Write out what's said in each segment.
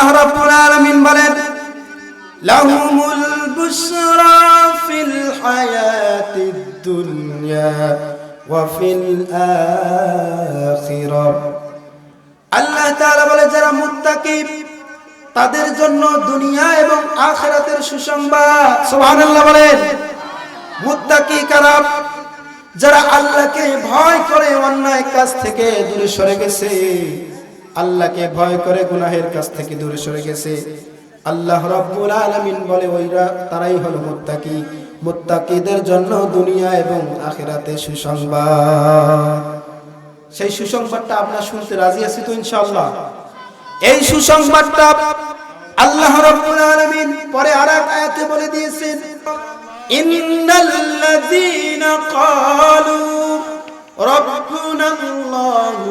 আল্লাহ রাব্বুল আলামিন বলেন, লাহুমুল বুশরা ফিল হায়াতিদ দুনিয়া ওয়া ফিল আখিরাহ আল্লাহ তাআলা বলে, যারা মুত্তাকি, তাদের জন্য দুনিয়া এবং আখিরাতের সুসংবাদ। সুবহানাল্লাহ বলেন, মুত্তাকি কারা, যারা আল্লাহকে ভয় করে অন্যায় কাজ থেকে দূরে সরে গেছে। আল্লাহকে ভয় করে গুনাহের কাছ থেকে দূরে সরে গেছে। আল্লাহ রব্বুল আলমিন বলে, ওইরা তারাই হলো মোত্তাকি। মোত্তাকিদের জন্য দুনিয়া এবং আখেরাতে সুসংবাদ। সেই সুসংবাদটা আপনার শুনতে রাজি আছি তো ইনশাআল্লাহ। এই সুসংবাদটা আল্লাহ রব্বুল আলামিন পরে আরেক আয়াতে বলে দিয়েছেন, ইন্নাল্লাযীনা ক্বালু রব্বুনাল্লাহু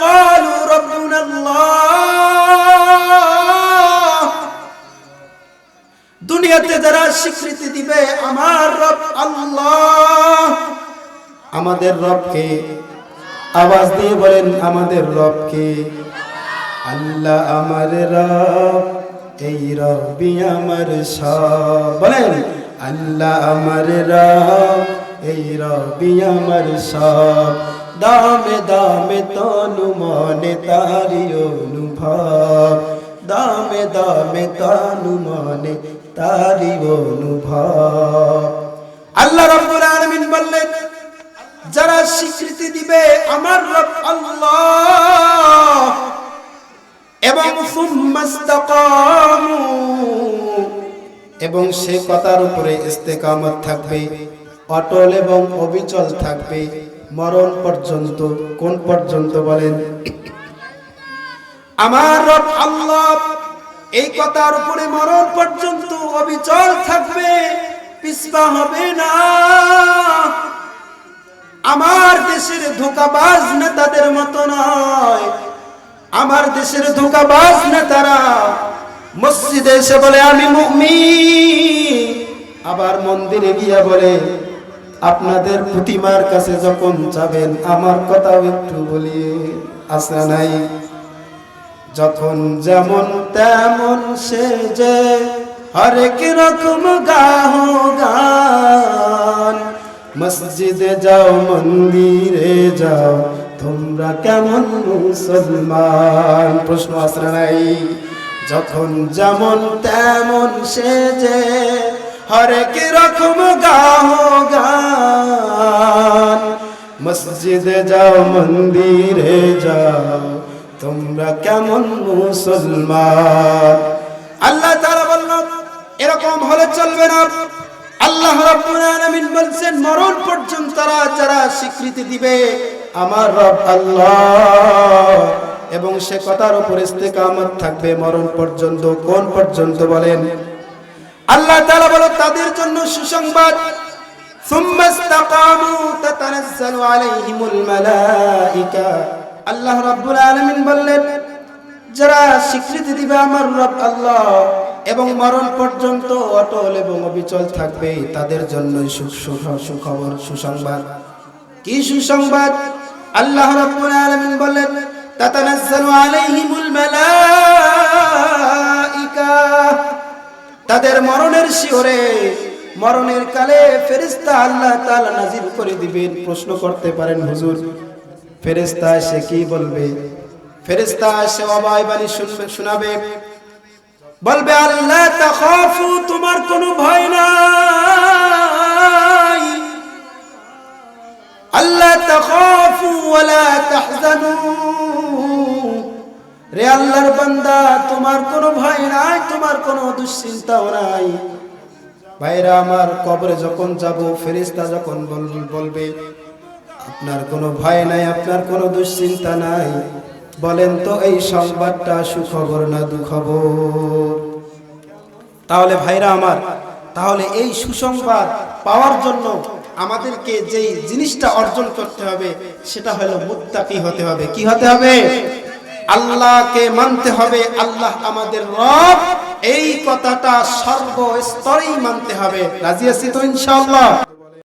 ক্বালু রাব্বুনা আল্লাহ দুনিয়াতে যারা স্বীকৃতি দিবে, আমার রব আল্লাহ। আমাদের রবকে আওয়াজ দিয়ে বলেন, আমাদের রবকে। আল্লাহ আমার রব, এই রবি আমার সব। বলেন, আল্লাহ আমার রব, এই রবি আমার সব। দামে দামে তনু মনে তারি অনুভব। দামে দামে তনু মনে তারি অনুভব। আল্লাহ রাব্বুল আলামিন বললেন, যারা স্বীকৃতি দিবে আমার রব আল্লাহ। এবং এবং সে কথার উপরে ইস্তেকামত থাকবে, অটল এবং অবিচল থাকবে। মরণ পর্যন্ত, কোন পর্যন্ত বলেন? আমার রব আল্লাহ এই কথার উপরে মরণ পর্যন্ত অবিচল থাকবে, পিছপা হবে না। আমার দেশের ধোকাবাজ নেতাদের মতো নয়। আমার দেশের ধোকাবাজ নেতারা মসজিদে এসে বলে, আমি মুমিন। আবার মন্দিরে গিয়া বলে আপনাদের প্রতিমার কাছে যখন যাবেন, আমার কথাও একটু বলি আসা নাই। যখন যেমন তেমন সে যে হরেক রকম গাহ গান, মসজিদে যাও, মন্দিরে যাও, তোমরা কেমন মুসলমান? প্রশ্ন আসরা নাই। যখন যেমন তেমন সে যে হরেক রকম গাহ মসজিদে যাও, মন্দিরে যাও। তোমরা কেমন মুসলমান? আল্লাহ তারা বলল, এরকম হলে চলবে না। আল্লাহ রাব্বুল আলামিন বলছেন, মরণ পর্যন্ত তারা যারা স্বীকৃতি দিবে, আমার রব আল্লাহ। এবং সে কথার উপর ইস্তেকামত থাকবে, মরণ পর্যন্ত, কোন পর্যন্ত বলেন? আল্লাহ তাআলা বলো তাদের জন্য সুসংবাদ। ثم استقاموا تتنزل عليهم الملائكة আল্লাহ রাব্বুল আলামিন বললেন যারা স্বীকৃতি দিবে আমার রব আল্লাহ এবং মরণ পর্যন্ত অটল এবং অবিচল থাকবে তাদের জন্য সুখ সুখ- সুখবর সুসংবাদ কি সুসংবাদ আল্লাহ রাব্বুল আলামিন মরণের কালে ফেরেশতা আল্লাহ তালা নাজির করে দিবেন। প্রশ্ন করতে পারেন, হুজুর, ফেরেশতা এসে কি বলবে? এসে অবাই বাণী শুনবে, শোনাবে। বলবে, আল্লাহ, তাখাফু, তোমার কোনো ভয় নাই। আল্লাহ, তাখাফু, ওয়ালা তাহজানু। রে আল্লাহর বান্দা, তোমার কোনো ভয় নাই, তোমার কোনো দুশ্চিন্তাও নাই। ভাইরা, আমার কবরে যখন যাব, ফেরেশতা যখন বলবে, আপনার কোনো ভয় নাই, আপনার কোনো দুশ্চিন্তা নাই। বলেন তো, এই সংবাদটা সুখবর না দুখবর? তাহলে ভাইরা আমার, তাহলে এই সুসংবাদ পাওয়ার জন্য আমাদেরকে যেই জিনিসটা অর্জন করতে হবে, সেটা হলো মুত্তাকি হতে হবে। কি হতে হবে? আল্লাহকে মানতে হবে। আল্লাহ আমাদের রব। এই কথাটা সর্বস্তরেই মানতে হবে। রাজি আছি তো ইনশাআল্লাহ?